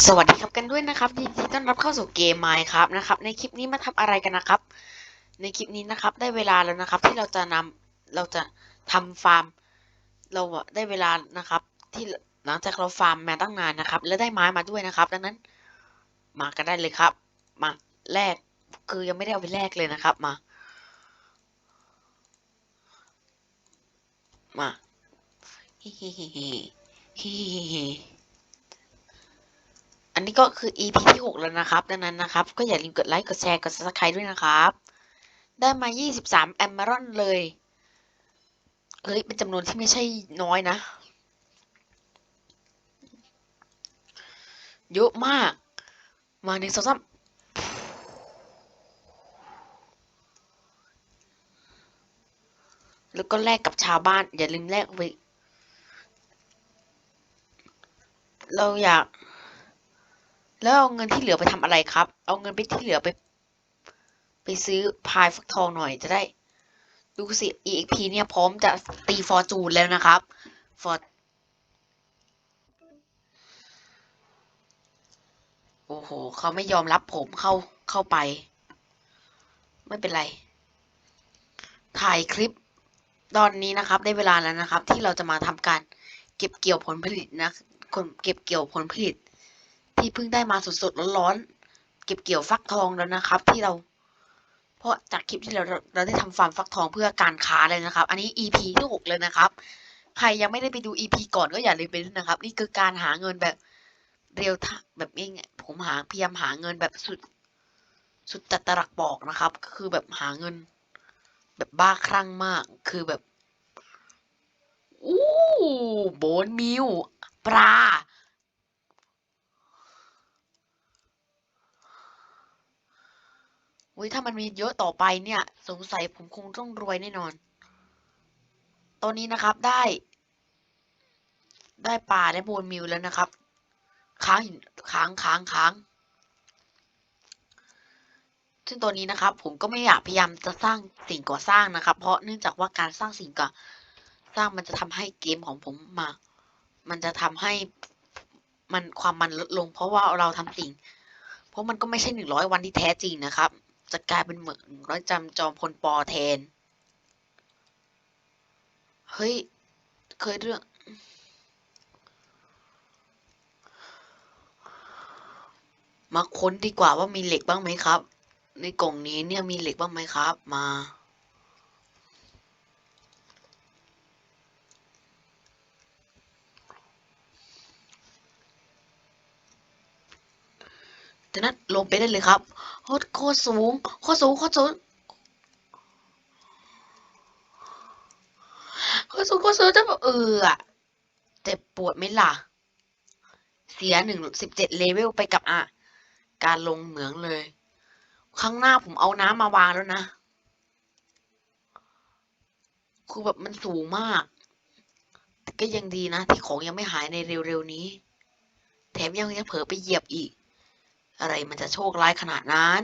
สวัสดีครับกันด้วยนะครับยินดีต้อนรับเข้าสู่เกมไมค์ครับนะครับ ในคลิปนี้มาทำอะไรกันนะครับ ในคลิปนี้นะครับได้เวลาแล้วนะครับ ที่เราจะนำเราจะทำฟาร์ม เราได้เวลานะครับ ที่หลังจากเราฟาร์มมาตั้งนานนะครับ และได้ไม้มาด้วยนะครับ ดังนั้น มากันได้เลยครับ มาแลกคือยังไม่ได้เอาไปแลกเลยนะครับมา มาฮิฮิฮิฮิฮิฮิ อันนี้ก็คือ EP ที่ 6 แล้วนะครับ ดังนั้นนะครับ ก็อย่าลืมกดไลค์ กดแชร์ กด subscribe ด้วยนะครับ ได้มา 23 แอมเบรอนเลย เฮ้ย เป็นจำนวนที่ไม่ใช่น้อยนะ เยอะมาก มาหนึ่งสองสามแล้วก็แลกกับชาวบ้าน อย่าลืมแลกไว้เราอยาก แล้วเอาเงินที่เหลือไปทำอะไรครับ เอาเงินไปที่เหลือไป ไปซื้อพายฟักทองหน่อยจะได้ ดูสิ EXP เนี่ยพร้อมจะตีฟอร์จูนแล้วนะครับฟอร์โอ้โหเขาไม่ยอมรับผมเข้าเข้าไป ไม่เป็นไร ถ่ายคลิปตอนนี้นะครับ ได้เวลาแล้วนะครับ ที่เราจะมาทำการ เก็บเกี่ยวผลผลิตนะคนเก็บเกี่ยวผลผลิต ที่เพิ่งได้มาสดๆร้อนๆเก็บเกี่ยวฟักทองแล้วนะครับ ที่เรา เพราะจากคลิปที่เราเราได้ทำฟาร์มฟักทองเพื่อการค้าเลยนะครับ อันนี้ EP ที่หกเลยนะครับ ใครยังไม่ได้ไปดู EP ก่อนก็อย่าลืมไปดูนะครับ นี่คือการหาเงินแบบเรียวทแบบนี้ไงผมหาพยายามหาเงินแบบสุด สุดจัดตรักบอกนะครับ คือแบบหาเงิน แบบบ้าคลั่งมาก คือแบบอู้โบนมิวปลา อุ้ยถ้ามันมีเยอะต่อไปเนี่ย สงสัยผมคงต้องรวยแน่นอน ตอนนี้นะครับได้ ได้ปลาได้โบนมิวแล้วนะครับ ค้างค้างค้างค้างซึ่งตัวนี้นะครับ ผมก็ไม่อยากพยายามจะสร้างสิ่งก่อสร้างนะครับ เพราะเนื่องจากว่าการสร้างสิ่งก่อสร้างมันจะทำให้เกมของผมมา มันจะทำให้มันความมันลดลง เพราะว่าเราทำสิ่ง เพราะมันก็ไม่ใช่หนึ่งร้อยวันที่แท้จริงนะครับ จะกลายเป็นเหมือนร้อยจำจอมพลปอแทน เฮ้ย เคยเรื่อง มาค้นดีกว่าว่ามีเหล็กบ้างไหมครับ ในกล่องนี้เนี่ยมีเหล็กบ้างไหมครับ มา จากนั้นลงไปได้เลยครับโคตรโคตรสูงโคตรสูงโคตรสูงโคตรสูงโคตรสูงจะแบบเอออะเจ็บปวดไหมล่ะ เสียหนึ่งสิบเจ็ดเลเวลไปกับอะ การลงเหมืองเลย ข้างหน้าผมเอาน้ำมาวางแล้วนะ คือแบบมันสูงมาก แต่ก็ยังดีนะ ที่ของยังไม่หายในเร็วๆนี้ แถมยังยังเผลอไปเหยียบอีก อะไรมันจะโชคร้ายขนาดนั้น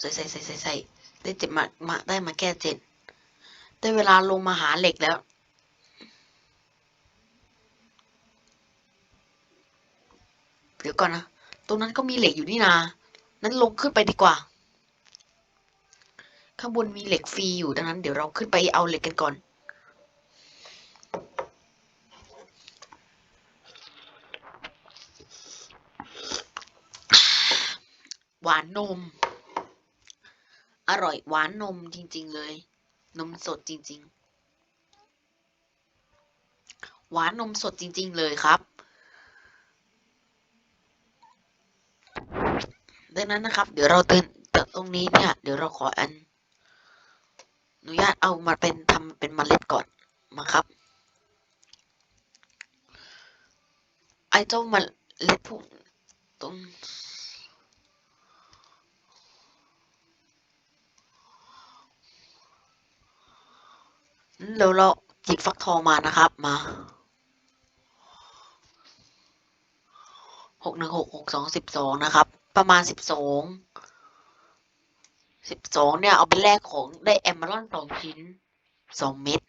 ใส่ใส่ใส่ใส่ใส่ได้เจ็บมามาได้มาแก้เจ็ดได้เวลาลงมาหาเหล็กแล้วเดี๋ยวก่อนนะ ตรงนั้นก็มีเหล็กอยู่นี่นา นั้นลงขึ้นไปดีกว่า ข้างบนมีเหล็กฟรีอยู่ดังนั้นเดี๋ยวเราขึ้นไปเอาเหล็กกันก่อน หวานนม อร่อยหวานนมจริง ๆ เลย นมสดจริง ๆ หวานนมสดจริง ๆ เลยครับดังนั้นนะครับ เดี๋ยวเราเตินตรงนี้เนี่ย เดี๋ยวเราขออัน นุญาตเอามาเป็นทำเป็นเมล็ดก่อนมาครับ ไอ้เจ้าเมล็ดพวกตรงเดี๋ยวเราหยิบฟักทองมานะครับ มาหกหนึ่งหกหกสองสิบสองนะครับ ประมาณสิบสอง สิบสองเนี่ย เอาไปแลกของได้แอมเบอรอนสองชิ้นสองเม็ด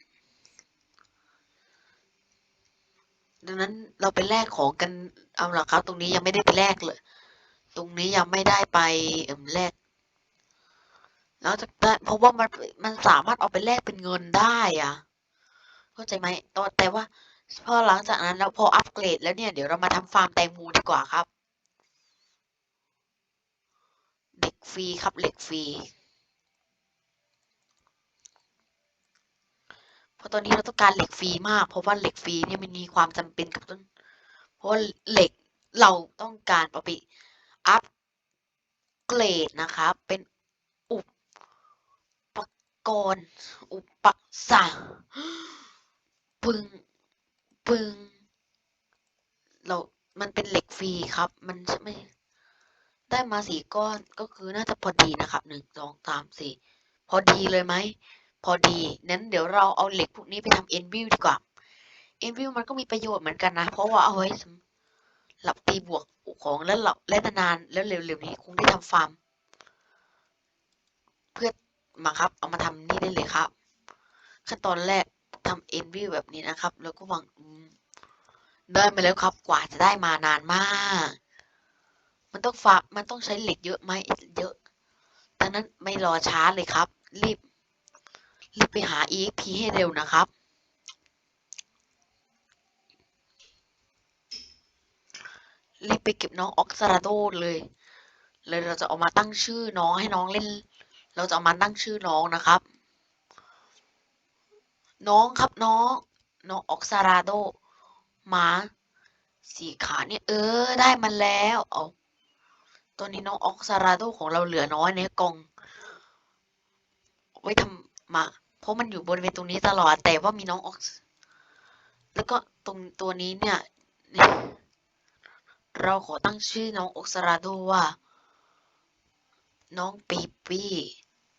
ดังนั้นเราไปแลกของกันเอาละครับ ตรงนี้ยังไม่ได้ไปแลกเลย ตรงนี้ยังไม่ได้ไปเอิ่มแลกแล้วจะได้เพราะว่ามันมันสามารถเอาไปแลกเป็นเงินได้อะเข้าใจไหมตอนแต่ว่าพอหลังจากนั้นแล้วพออัปเกรดแล้วเนี่ยเดี๋ยวเรามาทำฟาร์มแตงโมดีกว่าครับ เด็ก ฟรีครับเหล็กฟรีเพราะตอนนี้เราต้องการเหล็กฟรีมาก เพราะว่าเหล็กฟรีเนี่ยมันมีความจำเป็นกับต้น เพราะเหล็กเราต้องการเอาไปอัปเกรดนะครับเป็นอุปกรณ์ อุปสรรคปึงปึงเรา มันเป็นเหล็กฟรีครับ มันไม่ ได้มาสี่ก้อนก็คือน่าจะพอดีนะครับหนึ่งสองสามสี่พอดีเลยไหม พอดีนั้นเดี๋ยวเราเอาเหล็กพวกนี้ไปทำเอ็นวิวดีกว่าเอ็นวิวมันก็มีประโยชน์เหมือนกันนะ เพราะว่าเอาไว้สำหรับตีบวกของแล้วเราและนานๆแล้วเร็วๆนี้คงได้ทำฟาร์มเพื่อมาครับ เอามาทำนี่ได้เลยครับ ขั้นตอนแรกทำเอ็นวิวแบบนี้นะครับ แล้วก็วางได้มาแล้วครับ กว่าจะได้มานานมาก มันต้องฟามันต้องใช้เหล็กเยอะไหมเยอะดังนั้นไม่รอช้าเลยครับ รีบ รีบไปหา EXP ให้เร็วนะครับ รีบไปเก็บน้องออกซาราโดเลย เลยเราจะเอามาตั้งชื่อน้องให้น้องเล่น เราจะเอามาตั้งชื่อน้องนะครับ น้องครับน้อง น้องออกซาราโดหมาสีขาเนี่ยเออ ได้มันแล้ว เอา ตอนนี้น้องออกซาราโดของเราเหลือน้อยในกอง ไว้ทำมา เพราะมันอยู่บริเวณตรงนี้ตลอด แต่ว่ามีน้องออก แล้วก็ตรงตัวนี้เนี่ย เราขอตั้งชื่อน้องออกซาราโดว่า น้องปีปี้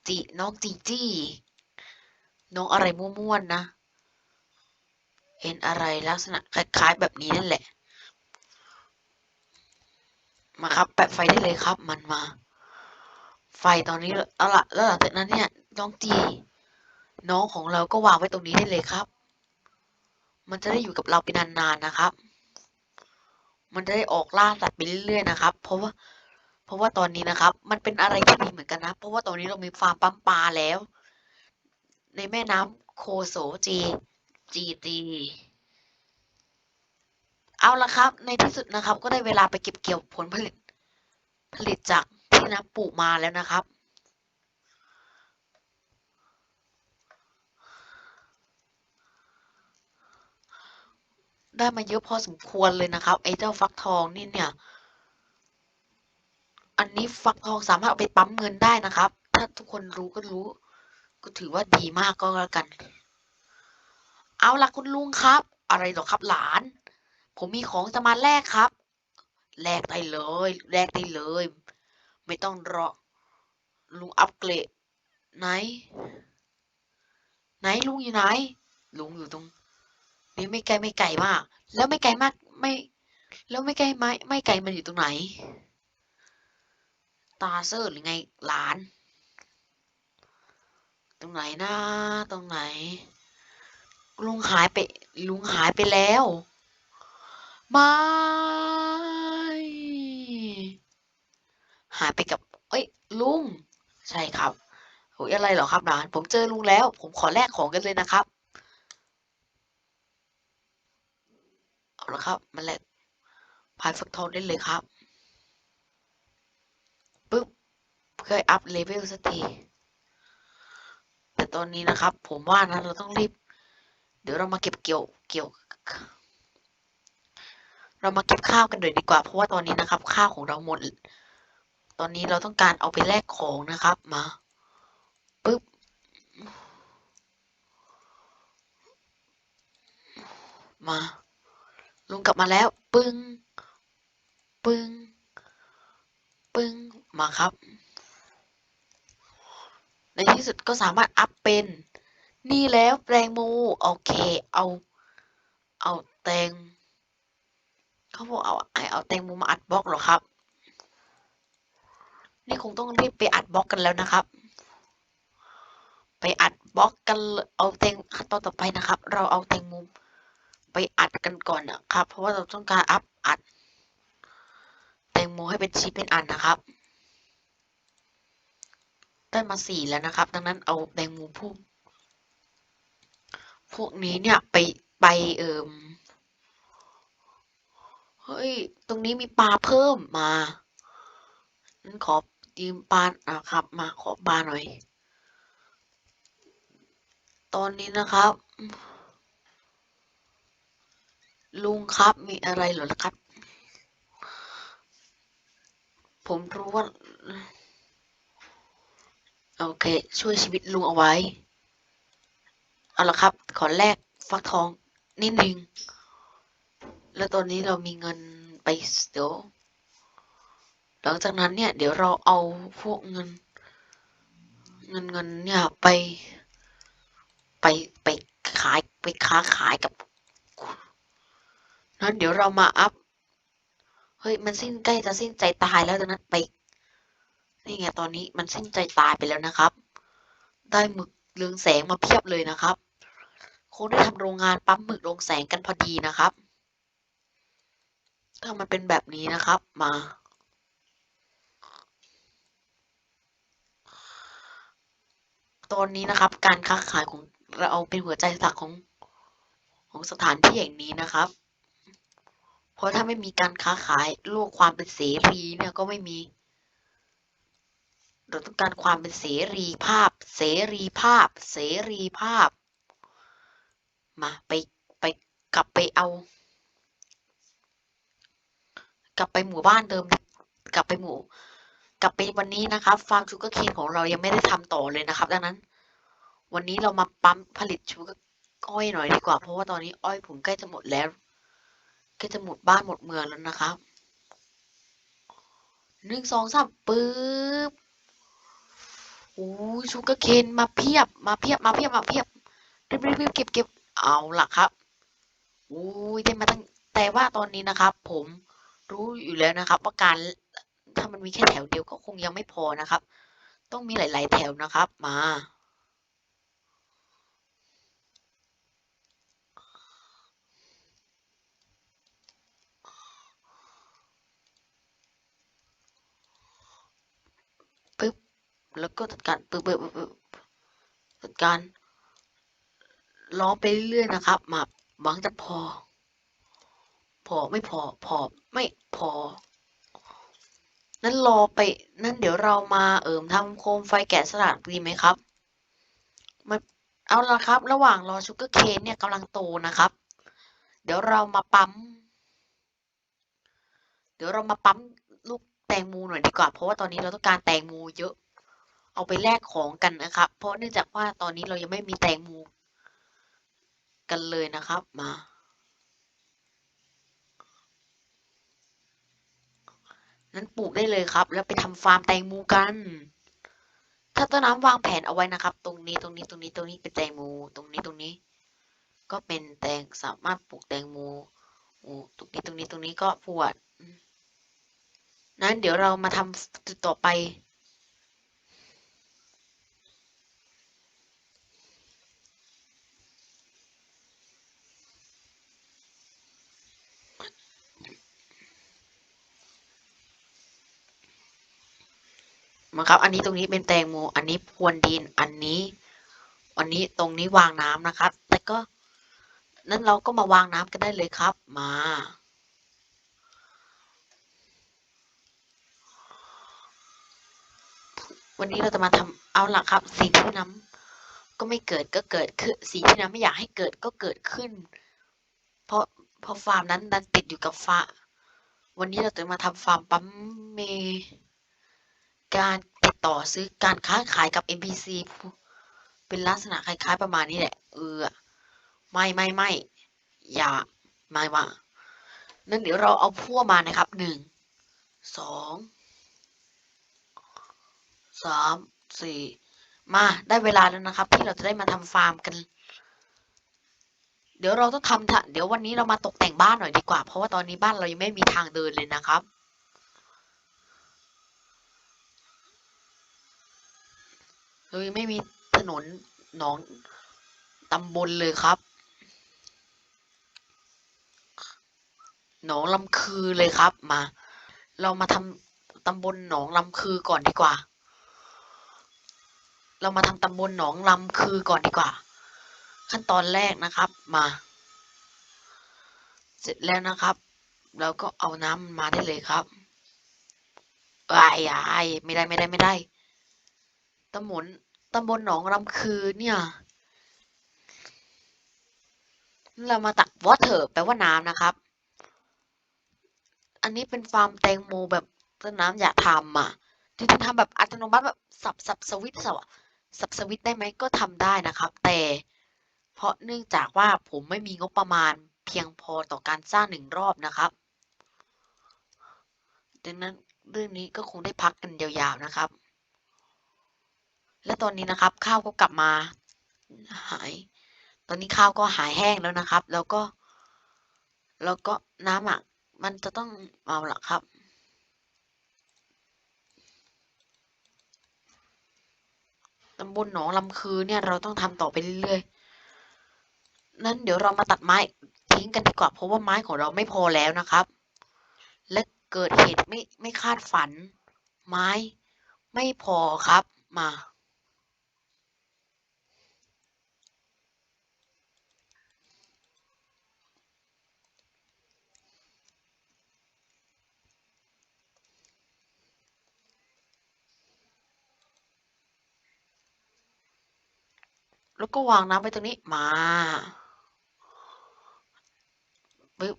จีน้องจีจี้น้องอะไรม่วนๆนะ เห็นอะไรลักษณะคล้ายๆแบบนี้นั่นแหละ มาครับ แปะไฟได้เลยครับ มันมา ไฟตอนนี้เอาละแล้วหลังจากนั้นเนี่ยน้องจีน้องของเราก็วางไว้ตรงนี้ได้เลยครับ มันจะได้อยู่กับเราไปนานๆนะครับ มันจะได้ออกล่าสัตว์ไปเรื่อยๆนะครับ เพราะว่า เพราะว่าตอนนี้นะครับ มันเป็นอะไรที่ดีเหมือนกันนะ เพราะว่าตอนนี้เรามีฟาร์มปั๊มปลาแล้ว ในแม่น้ำโคโสจีจีจี เอาละครับ ในที่สุดนะครับ ก็ได้เวลาไปเก็บเกี่ยวผลผลิต ผลิตจากที่น้ำปลูกมาแล้วนะครับ ได้มาเยอะพอสมควรเลยนะครับไอ้เจ้าฟักทองนี่เนี่ย อันนี้ฟักทองสามารถไปปั๊มเงินได้นะครับ ถ้าทุกคนรู้ก็รู้ ก็ถือว่าดีมากก็แล้วกัน เอาล่ะคุณลุงครับ อะไรหรอครับหลาน ผมมีของจะมาแลกครับ แลกได้เลย แลกได้เลย ไม่ต้องรอ ลุงอัปเกรดไหน ไหนลุงอยู่ไหน ลุงอยู่ตรงนี่ไม่ไกลไม่ไกลมาก แล้วไม่ไกลมากไม่ แล้วไม่ไกลไม่ไม่ไกลมันอยู่ตรงไหน ตาเซอร์หรือไงหลาน ตรงไหนนะตรงไหน ลุงหายไป ลุงหายไปแล้ว ไม่หายไปกับ เอ้ย ลุง ใช่ครับโอ้ยอะไรเหรอครับหลาน ผมเจอลุงแล้ว ผมขอแลกของกันเลยนะครับ เอาละครับ มาแลกพายฟักทองได้เลยครับปึ๊บเพื่ออัพเลเวลสักที แต่ตอนนี้นะครับ ผมว่านะเราต้องรีบ เดี๋ยวเรามาเก็บเกี่ยวเกี่ยว เรามาเก็บข้าวกันเลยดีกว่า เพราะว่าตอนนี้นะครับ ข้าวของเราหมด ตอนนี้เราต้องการเอาไปแลกของนะครับ มาปึ๊บมา ลุงกลับมาแล้ว ปึ้ง ปึ้ง ปึ้ง มาครับ ในที่สุดก็สามารถอัพเป็น นี่แล้วแตงโมโอเค เอา เอาแตง เขาบอกเอาไอเอาแตงโมมาอัดบล็อกเหรอครับ นี่คงต้องรีบไปอัดบล็อกกันแล้วนะครับ ไปอัดบล็อกกันเอาแตงขั้นตอนต่อไปนะครับ เราเอาแตงโมไปอัดกันก่อนนะครับ เพราะว่าเราต้องการอัพอัด แตงโมให้เป็นชิ้นเป็นอันนะครับได้มาสี่แล้วนะครับ ดังนั้นเอาแตงโมพวกพวกนี้เนี่ยไปไปเอิม เฮ้ย ตรงนี้มีปลาเพิ่มมานั้นขอยืมปลาอะครับ มาขอปลาหน่อย ตอนนี้นะครับ ลุงครับมีอะไรหรอครับ ผมรู้ว่า โอเค ช่วยชีวิตลุงเอาไว้ เอาละครับ ขอแลกฟักทองนิดนึง แล้วตอนนี้เรามีเงินไปเดี๋ยวหลังจากนั้นเนี่ย เดี๋ยวเราเอาพวกเงิน เงินเงินเนี่ยไป ไปไปขายไปค้าขายกับนั้นเดี๋ยวเรามาอัพเฮ้ยมันสิ้นใกล้จะสิ้นใจตายแล้วดังนั้นไปนี่ไงตอนนี้มันสิ้นใจตายไปแล้วนะครับ ได้หมึกเรืองแสงมาเพียบเลยนะครับ คงได้ทำโรงงานปั๊มหมึกเรืองแสงกันพอดีนะครับ ถ้ามันเป็นแบบนี้นะครับมา ตอนนี้นะครับ การค้าขายของเราเป็นหัวใจหลักของของสถานที่แห่งนี้นะครับ เพราะถ้าไม่มีการค้าขายโลกความเป็นเสรีเนี่ยก็ไม่มี เราต้องการความเป็นเสรีภาพ เสรีภาพ เสรีภาพ มาไปไปกลับไปเอา กลับไปหมู่บ้านเดิม กลับไปหมู่ กลับไปวันนี้นะครับฟาร์มชูการ์เคนของเรายังไม่ได้ทำต่อเลยนะครับ ดังนั้น วันนี้เรามาปั๊มผลิตชูการ์อ้อยหน่อยดีกว่า เพราะว่าตอนนี้อ้อยผมใกล้จะหมดแล้วใกล้จะหมดบ้านหมดเมืองแล้วนะครับหนึ่งสองสามปึ๊บโอ้ชูการ์เคนมาเพียบมาเพียบมาเพียบมาเพียบรีบรีบรีบเก็บเก็บเอาล่ะครับโอ้ยได้มาตั้งแต่ว่าตอนนี้นะครับ ผม รู้อยู่แล้วนะครับว่าการถ้ามันมีแค่แถวเดียวก็คงยังไม่พอนะครับ ต้องมีหลาย ๆ แถวนะครับ มาปุ๊บแล้วก็จัดการปึ๊บปึ๊บปึ๊บปึ๊บจัดการล้อไปเรื่อยๆนะครับมาหวังจะพอ พอไม่พอพอไม่พอ นั้นรอไป นั้นเดี๋ยวเรามาเอิมทำโคมไฟแกะสลักดีไหมครับมาเอาละครับ ระหว่างรอชูเกอร์เคนเนี่ยกำลังโตนะครับ เดี๋ยวเรามาปั๊ม เดี๋ยวเรามาปั๊มลูกแตงโมหน่อยดีกว่า เพราะว่าตอนนี้เราต้องการแตงโมเยอะ เอาไปแลกของกันนะครับ เพราะเนื่องจากว่าตอนนี้เรายังไม่มีแตงโมกันเลยนะครับ มา นั้นปลูกได้เลยครับ แล้วไปทำฟาร์มแตงโมกัน ถ้าต้นน้ำวางแผนเอาไว้นะครับ ตรงนี้ตรงนี้ตรงนี้ตรงนี้เป็นแตงโมตรงนี้ตรงนี้ ก็เป็นแตงสามารถปลูกแตงโมตรงนี้ตรงนี้ตรงนี้ก็ปวดนั้นเดี๋ยวเรามาทำจุดต่อไป มาครับ อันนี้ตรงนี้เป็นแตงโม อันนี้พรวนดิน อันนี้ อันนี้ตรงนี้วางน้ำนะครับ แต่ก็นั้นเราก็มาวางน้ำกันได้เลยครับ มา วันนี้เราจะมาทำเอาล่ะครับ สิ่งที่น้ำก็ไม่เกิดก็เกิดขึ้นสิ่งที่น้ำไม่อยากให้เกิดก็เกิดขึ้น เพราะเพราะฟาร์มนั้นดันติดอยู่กับฟาวันนี้เราจะมาทำฟาร์มปั๊มเม การติดต่อซื้อการค้าขายกับ NPC เป็นลักษณะคล้ายๆประมาณนี้แหละ เออ ไม่ไม่ไม่อย่าไม่ว่านั่นเดี๋ยวเราเอาพั่วมานะครับหนึ่งสองสามสี่มาได้เวลาแล้วนะครับ ที่เราจะได้มาทำฟาร์มกัน เดี๋ยวเราต้องทำเดี๋ยววันนี้เรามาตกแต่งบ้านหน่อยดีกว่า เพราะว่าตอนนี้บ้านเรายังไม่มีทางเดินเลยนะครับ เรายังไม่มีถนนหนองตำบลเลยครับ หนองลำคือเลยครับมา เรามาทำตำบลหนองลำคือก่อนดีกว่า เรามาทำตำบลหนองลำคือก่อนดีกว่า ขั้นตอนแรกนะครับมา เสร็จแล้วนะครับ เราก็เอาน้ำมาได้เลยครับไอ้ไอ้ไม่ได้ไม่ได้ไม่ได้ตำบลตำบลหนองลำคือเนี่ยเรามาตัก water แปลว่าน้ำนะครับ อันนี้เป็นฟาร์มแตงโมแบบต้นน้ำอยากทำอะจริงๆทำแบบอัตโนมัติแบบสับสับสวิตสับสับสวิตได้ไหมก็ทำได้นะครับ แต่เพราะเนื่องจากว่าผมไม่มีงบประมาณเพียงพอต่อการสร้างหนึ่งรอบนะครับดังนั้นเรื่องนี้ก็คงได้พักกันยาวๆนะครับ และตอนนี้นะครับ ข้าวก็กลับมาหาย ตอนนี้ข้าวก็หายแห้งแล้วนะครับ แล้วก็ แล้วก็น้ำอะมันจะต้องเอาละครับ ตำบลหนองลำคือเนี่ยเราต้องทำต่อไปเรื่อยๆ นั้นเดี๋ยวเรามาตัดไม้ทิ้งกันดีกว่าเพราะว่าไม้ของเราไม่พอแล้วนะครับ และเกิดเหตุไม่ไม่คาดฝัน ไม้ไม่พอครับมา แล้วก็วางน้ำไว้ตรงนี้มาปึ๊บ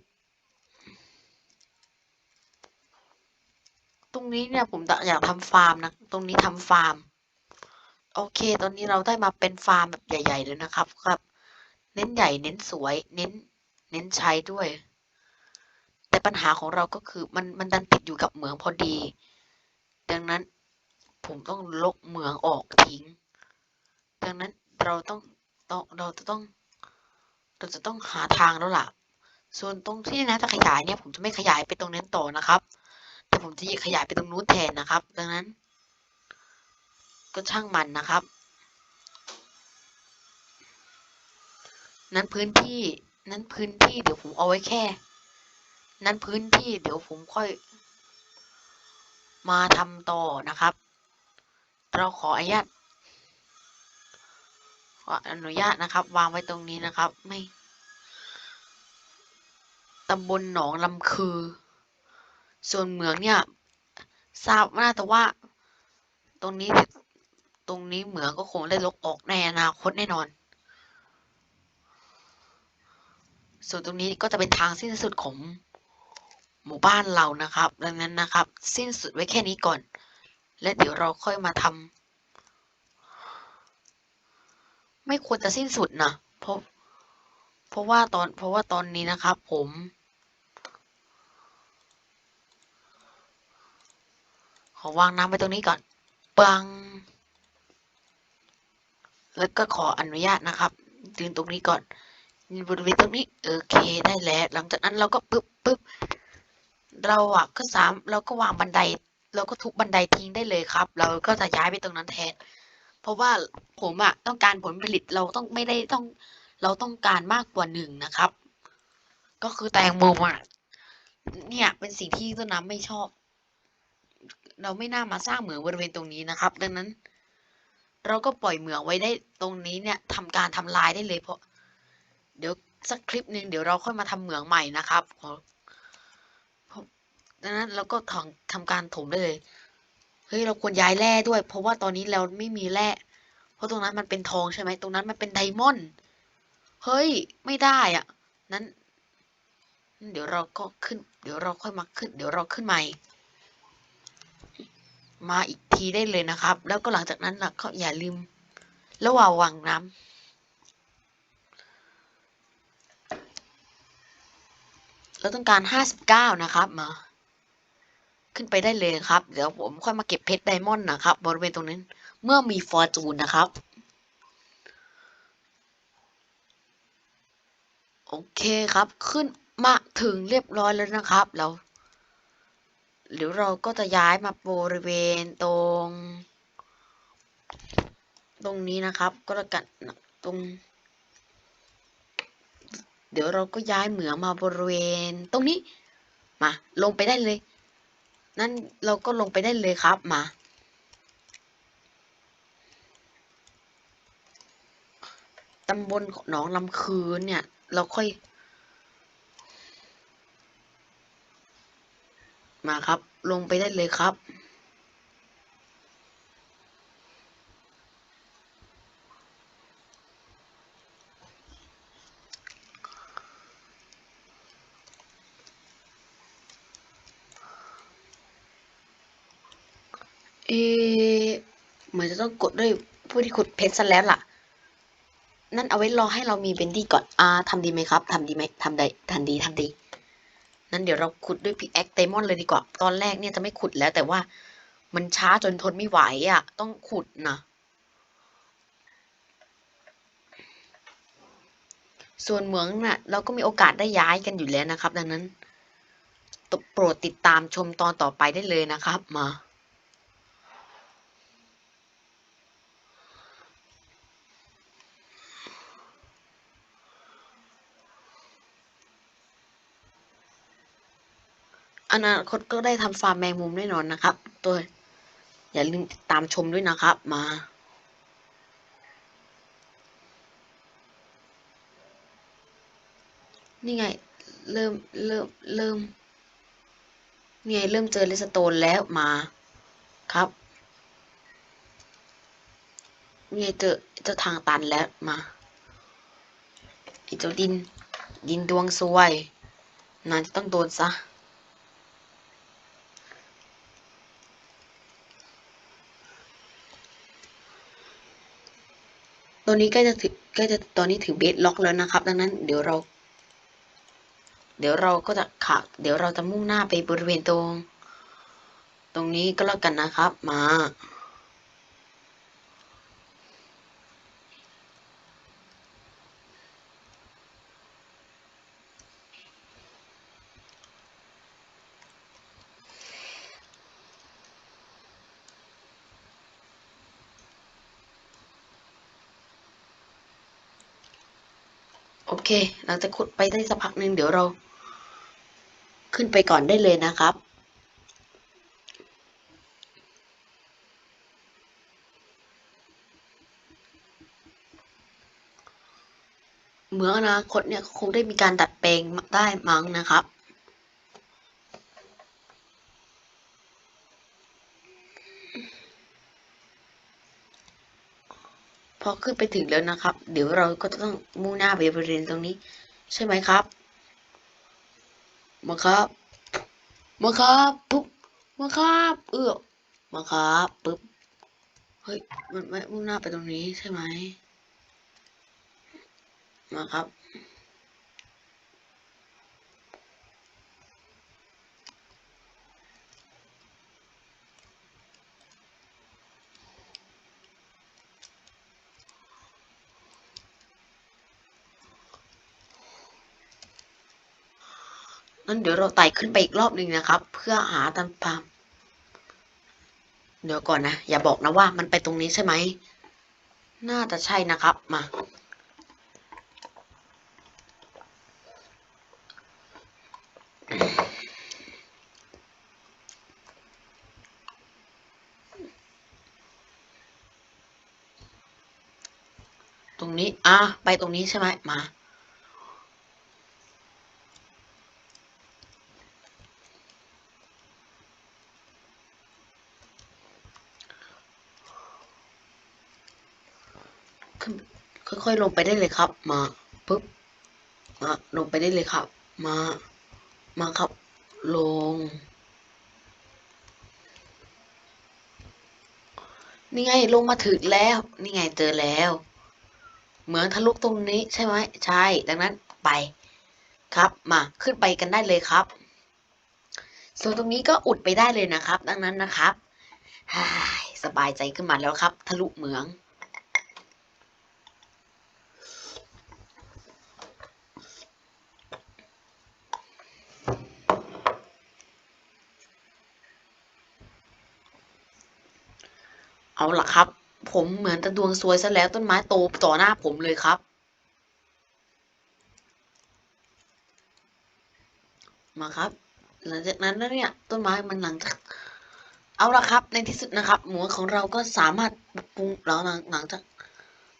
ตรงนี้เนี่ยผมอยากทำฟาร์มนะ ตรงนี้ทำฟาร์ม โอเค ตอนนี้เราได้มาเป็นฟาร์มแบบใหญ่ ๆ เลยนะครับครับ เน้นใหญ่เน้นสวย เน้น เน้นใช้ด้วย แต่ปัญหาของเราก็คือมันมันดันติดอยู่กับเหมืองพอดี ดังนั้นผมต้องลกเหมืองออกทิ้ง ดังนั้น เราต้องต้องเราจะต้อง เราจะต้องหาทางแล้วล่ะ ส่วนตรงที่นะจะขยายเนี่ยผมจะไม่ขยายไปตรงนั้นต่อนะครับ แต่ผมจะขยายไปตรงนู้นแทนนะครับ ดังนั้น ก็ช่างมันนะครับ นั้นพื้นที่นั้นพื้นที่เดี๋ยวผมเอาไว้แค่ นั้นพื้นที่เดี๋ยวผมค่อย มาทำต่อนะครับ เราขออนุญาต ออนุญาตนะครับ วางไว้ตรงนี้นะครับ ไม่ตำบลหนองลำคือ ส่วนเหมืองเนี่ย ทราบว่าแต่ว่า ตรงนี้ตรงนี้เหมืองก็คงได้ลกออกในอนาคตแน่นอน ส่วนตรงนี้ก็จะเป็นทางสิ้นสุดของหมู่บ้านเรานะครับ ดังนั้นนะครับ สิ้นสุดไว้แค่นี้ก่อน และเดี๋ยวเราค่อยมาทำ ไม่ควรจะสิ้นสุดนะเพราะเพราะว่าตอนเพราะว่าตอนนี้นะครับ ผมขอวางน้ำไว้ตรงนี้ก่อนปัง แล้วก็ขออนุญาตนะครับยืนตรงนี้ก่อนยืนบริเวณตรงนี้โอเคได้แล้วหลังจากนั้นเราก็ปึ๊บปึ๊บเราอะก็สามเราก็วางบันได เราก็ทุบบันไดทิ้งได้เลยครับ เราก็จะย้ายไปตรงนั้นแทน เพราะว่าผมอะต้องการผลผลิตเราต้องไม่ได้ต้อง เราต้องการมากกว่าหนึ่งนะครับ ก็คือแตงโมอะเนี่ยเป็นสิ่งที่ต้นน้ำไม่ชอบ เราไม่น่ามาสร้างเหมืองบริเวณตรงนี้นะครับ ดังนั้น เราก็ปล่อยเหมืองไว้ได้ตรงนี้เนี่ยทำการทำลายได้เลยเพราะ เดี๋ยวสักคลิปหนึ่งเดี๋ยวเราค่อยมาทำเหมืองใหม่นะครับดังนั้นเราก็ทำทำการถมได้เลย เฮ้ยเราควรย้ายแร่ด้วย เพราะว่าตอนนี้เราไม่มีแร่เพราะตรงนั้นมันเป็นทองใช่ไหมตรงนั้นมันเป็นไดมอนด์เฮ้ยไม่ได้อะนั้น เดี๋ยวเราก็ขึ้น เดี๋ยวเราค่อยมาขึ้น เดี๋ยวเราขึ้นใหม่ มาอีกทีได้เลยนะครับ แล้วก็หลังจากนั้นล่ะก็อย่าลืม ระหว่างวางน้ำเราต้องการห้าสิบเก้านะครับ มา ขึ้นไปได้เลยครับ เดี๋ยวผมค่อยมาเก็บเพชรไดมอนด์นะครับ บริเวณตรงนั้น เมื่อมีฟอร์จูนนะครับ โอเคครับ ขึ้นมาถึงเรียบร้อยแล้วนะครับ เราหรือเราก็จะย้ายมาบริเวณตรง ตรงนี้นะครับ ก็แล้วกันตรง เดี๋ยวเราก็ย้ายเหมือมาบริเวณ ตรงนี้ มา ลงไปได้เลย นั่นเราก็ลงไปได้เลยครับมา ตำบลหนองลำคืนเนี่ย เราค่อย มาครับ ลงไปได้เลยครับ เอะเหมือนจะ ต้องกดด้วยผู้ที่ขุดเพชรซะแล้วล่ะ นั่นเอาไว้รอให้เรามีเบนดี้ก่อน อ่าทำดีไหมครับทำดีไหมทำได้ทันดีทำดี นั่นเดี๋ยวเราขุดด้วยพิกแอคเตมอนเลยดีกว่า ตอนแรกเนี่ยจะไม่ขุดแล้วแต่ว่ามันช้าจนทนไม่ไหวอะ ต้องขุดนะ ส่วนเหมืองน่ะ เราก็มีโอกาสได้ย้ายกันอยู่แล้วนะครับ ดังนั้นโปรดติดตามชมตอนต่อไปได้เลยนะครับมา อนาคตก็ได้ทำฟาร์มแมงมุมแน่นอนนะครับ ตัว อย่าลืมติดตามชมด้วยนะครับมานี่ไง เริ่มเริ่มเริ่มนี่ไงเริ่มเจอเลสโตนแล้วมาครับนี่ไงเจอเจ้าทางตันแล้วมาไอเจ้าดินดินดวงซวยนานจะต้องโดนซะ ตอนนี้ก็จะถือก็จะตอนนี้ถือเบสล็อกแล้วนะครับ ดังนั้นเดี๋ยวเรา เดี๋ยวเราก็จะขับเดี๋ยวเราจะมุ่งหน้าไปบริเวณตรง ตรงนี้ก็แล้วกันนะครับ มา โอเค หลังจากขุดไปได้สักพักหนึ่งเดี๋ยวเรา ขึ้นไปก่อนได้เลยนะครับ เหมืองอนาคตเนี่ยคงได้มีการดัดแปลงได้มั้งนะครับ อขึ้นไปถึงแล้วนะครับ เดี๋ยวเราก็ต้องมุ่งหน้าไปบริเวณตรงนี้ ใช่ไหมครับมาครับมาครับปุ๊บมาครับเอื้อมาครับปุ๊บเฮ้ยมันไม่มุ่งหน้าไปตรงนี้ใช่ไหมมาครับ งั้นเดี๋ยวเราไต่ขึ้นไปอีกรอบหนึ่งนะครับ เพื่อหาตามตามเดี๋ยวก่อนนะ อย่าบอกนะว่ามันไปตรงนี้ใช่ไหม น่าจะใช่นะครับ มา ตรงนี้ อะ ไปตรงนี้ใช่ไหม มา ขึ้นค่อยๆลงไปได้เลยครับ มาปุ๊บมาลงไปได้เลยครับ มา มาครับ ลง นี่ไงลงมาถึงแล้ว นี่ไงเจอแล้ว เหมืองทะลุตรงนี้ใช่ไหมใช่ ดังนั้นไปครับมาขึ้นไปกันได้เลยครับ ส่วนตรงนี้ก็อุดไปได้เลยนะครับ ดังนั้นนะครับสบายใจขึ้นมาแล้วครับ ทะลุเหมือง เอาล่ะครับ ผมเหมือนจะดวงซวยซะแล้วต้นไม้โตต่อหน้าผมเลยครับ มาครับ หลังจากนั้นแล้วเนี่ย ต้นไม้มันหลังจากเอาละครับ ในที่สุดนะครับหมูของเราก็สามารถปรับปรุงแล้วหลังหลังจาก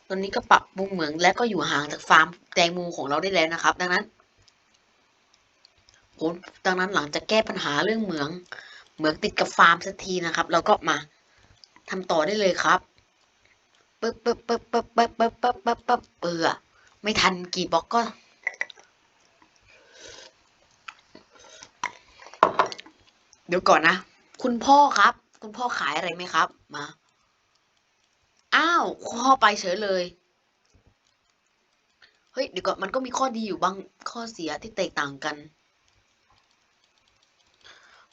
ตอนนี้ก็ปรับปรุงเหมืองและก็อยู่ห่างจากฟาร์มแตงโมของเราได้แล้วนะครับ ดังนั้นผมดังนั้นหลังจากแก้ปัญหาเรื่องเหมือง เหมืองติดกับฟาร์มสักทีนะครับ เราก็มา ทำต่อได้เลยครับปึ๊บปึ๊บปึ๊บปึ๊บปึ๊บปึ๊บปึ๊บปึ๊บปึ๊บเออไม่ทันกี่บล็อกก็ เดี๋ยวก่อนนะ คุณพ่อครับ คุณพ่อขายอะไรไหมครับ มา อ้าวพ่อไปเฉยเลย เฮ้ย เดี๋ยวก่อน มันก็มีข้อดีอยู่บางข้อเสียที่แตกต่างกัน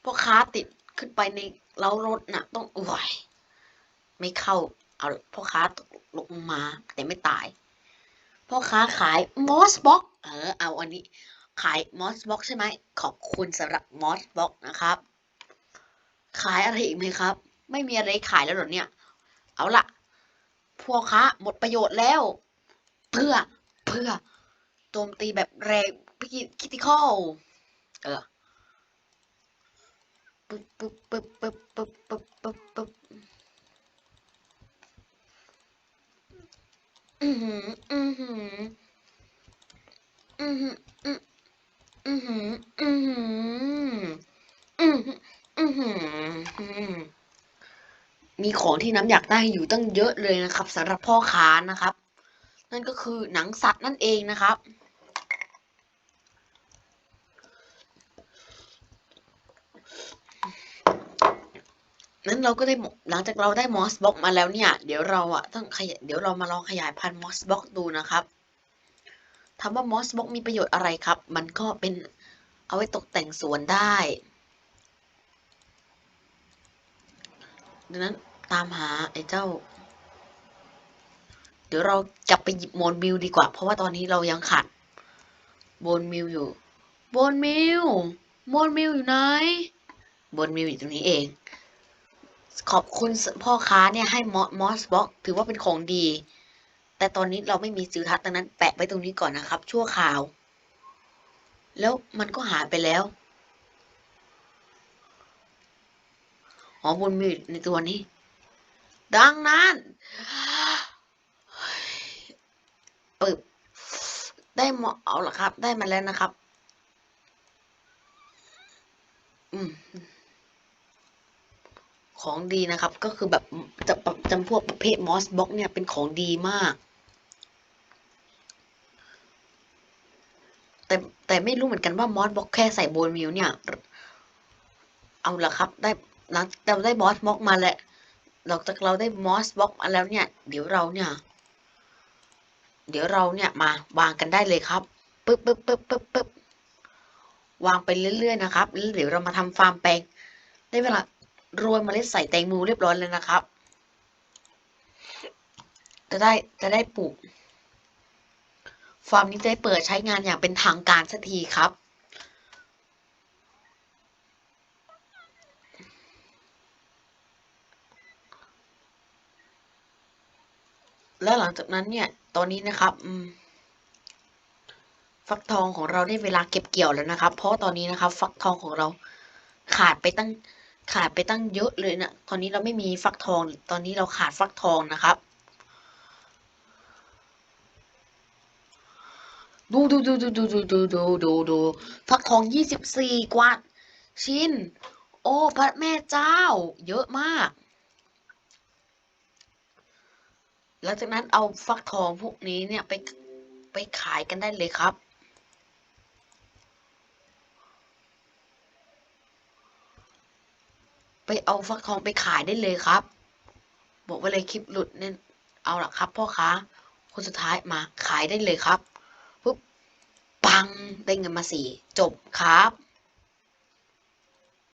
พ่อค้าติดขึ้นไปในเล้ารถน่ะ ต้องโอ้ย ไม่เข้า เอาพ่อค้าตกลงมา แต่ไม่ตาย พ่อค้าขายมอสบ็อกเออเอาอันนี้ ขายมอสบ็อกใช่ไหมขอบคุณสำหรับมอสบ็อกนะครับ ขายอะไรอีกไหมครับ ไม่มีอะไรขายแล้วหรอเนี่ย เอาละพ่อค้าหมดประโยชน์แล้ว เพื่อเพื่อโจมตีแบบแรงพิคิติคอลเออปึ๊บปึ๊บปึ๊บปึ๊บปึ๊บปึ๊บปึ๊บ มีของที่น้ำอยากได้อยู่ตั้งเยอะเลยนะครับสำหรับพ่อค้านะครับ นั่นก็คือหนังสัตว์นั่นเองนะครับ นั้นเราก็ได้หลังจากเราได้มอสบ็อกมาแล้วเนี่ย เดี๋ยวเราอะต้องขยายเดี๋ยวเรามาลองขยายพันธุ์มอสบ็อกดูนะครับถามว่ามอสบ็อกมีประโยชน์อะไรครับ มันก็เป็นเอาไว้ตกแต่งสวนได้ ดังนั้นตามหาไอ้เจ้า เดี๋ยวเราจะไปหยิบโมนมิลดีกว่า เพราะว่าตอนนี้เรายังขาดโบนมิลอยู่โบนมิลโมนมิลอยู่ไหนโบนมิลอยู่ตรงนี้เอง ขอบคุณพ่อค้าเนี่ยให้มอสบ็อกถือว่าเป็นของดี แต่ตอนนี้เราไม่มีซิลทัศน์ดังนั้นแปะไว้ตรงนี้ก่อนนะครับ ชั่วคราว แล้วมันก็หายไปแล้วอ๋อบนมิลในตัวนี้ ดังนั้นปึบได้หมอเอาละครับ ได้มาแล้วนะครับ อืม ของดีนะครับ ก็คือแบบจะจำพวกประเภทมอสบ็อกเนี่ยเป็นของดีมาก แต่แต่ไม่รู้เหมือนกันว่ามอสบ็อกแค่ใส่โบนมิวเนี่ย เอาละครับ ได้หลังเราได้มอสบ็อกมาแล้วหลังจากเราได้มอสบ็อกมาแล้วเนี่ย เดี๋ยวเราเนี่ย เดี๋ยวเราเนี่ยมาวางกันได้เลยครับปึ๊บปึ๊บปึ๊บปึ๊บปึ๊บวางไปเรื่อยๆนะครับแล้วเดี๋ยวเรามาทำฟาร์มแปลงได้เวลา รวยเมล็ดใส่แตงโมเรียบร้อยเลยนะครับ จะได้จะได้ปลูกฟาร์มนี้จะได้เปิดใช้งานอย่างเป็นทางการสักทีครับ แล้วหลังจากนั้นเนี่ย ตอนนี้นะครับฟักทองของเราได้เวลาเก็บเกี่ยวแล้วนะครับ เพราะตอนนี้นะครับ ฟักทองของเราขาดไปตั้ง ขาดไปตั้งเยอะเลยนะตอนนี้เราไม่มีฟักทอง ตอนนี้เราขาดฟักทองนะครับ ดูดูดูดูดูดูดูดูดูดูฟักทองยี่สิบสี่กว่าชิ้น โอ้ พระแม่เจ้า เยอะมาก หลังจากนั้นเอาฟักทองพวกนี้เนี่ยไปไปขายกันได้เลยครับ ไปเอาฟักทองไปขายได้เลยครับ บอกว่าเลยคลิปหลุดเนี่ยเอาละครับ พ่อค้าคนสุดท้ายมาขายได้เลยครับปุ๊บปังได้เงินมาสี่จบครับ